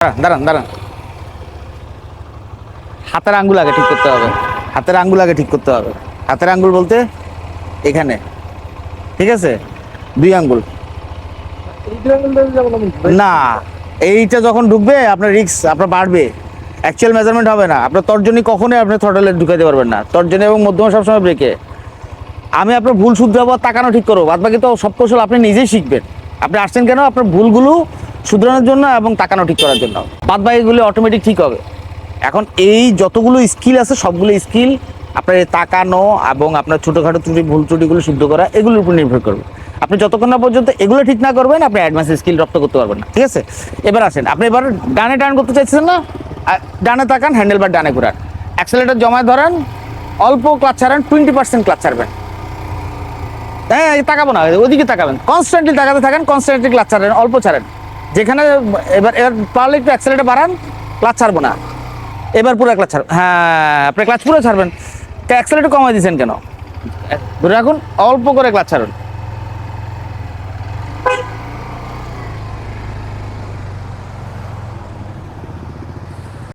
দাঁড়ান দাঁড়ান হাতের আঙ্গুল আগে ঠিক করতে হবে। হাতের আঙ্গুল আগে ঠিক করতে হবে। হাতের আঙ্গুল বলতে এখানে। ঠিক আছে? দুই আঙ্গুল। না, এইটা যখন ঢুকবে, আপনার রিক্স আপনার বাড়বে। অ্যাকচুয়াল মেজারমেন্ট হবে না। আপনার তর্জনী কখনোই আপনি থ্রটলে ঢুকাইতে পারবেন না। তর্জনী এবং মধ্যমা সবসময় ব্রেকে আমি আপনার ভুল শুধরাবো আর তাকানো ঠিক করব। বাদ বাকি তো সব কৌশল আপনি নিজেই শিখবেন। আপনি আসছেন কেন? আপনার ভুলগুলো শুধরানোর জন্য এবং তাকানো ঠিক করার জন্য। বাদ বাকিগুলো অটোমেটিক ঠিক হবে। এখন এই যতগুলো স্কিল আছে, সবগুলো স্কিল আপনার তাকানো এবং আপনার ছোটোখাটো ত্রুটি, ভুল ত্রুটিগুলো শুদ্ধ করা, এগুলোর উপর নির্ভর করবে। আপনি যতক্ষণ না পর্যন্ত এগুলো ঠিক না করবেন, আপনি অ্যাডভান্স স্কিল রপ্ত করতে পারবেন না, ঠিক আছে? এবার আসেন, আপনি এবার ডানে টার্ন করতে চাইছেন না? ডানে তাকান হ্যান্ডেল বার ডানে ঘুরান। অ্যাক্সেলেটার জমায় ধরেন, অল্প ক্লাচ ছাড়েন টোয়েন্টি পার্সেন্ট ক্লাচ ছাড়বেন। হ্যাঁ তাকাবো না, ওদিকে তাকাবেন। কনস্ট্যান্টলি তাকাতে থাকেন কনস্ট্যান্টলি ক্লাচ ছাড়েন, অল্প ছাড়েন। যেখানে, এবার এবার পারলে একটু অ্যাক্সেলেটার বাড়ান ক্লাচ ছাড়বো না। এবার পুরো ক্লাচ ছাড়বেন হ্যাঁ আপনি ক্লাচ পুরো ছাড়বেন। তো অ্যাক্সেলেটার কমাই দিয়েছেন কেন? ধরে রাখুন, অল্প করে ক্লাচ ছাড়ুন।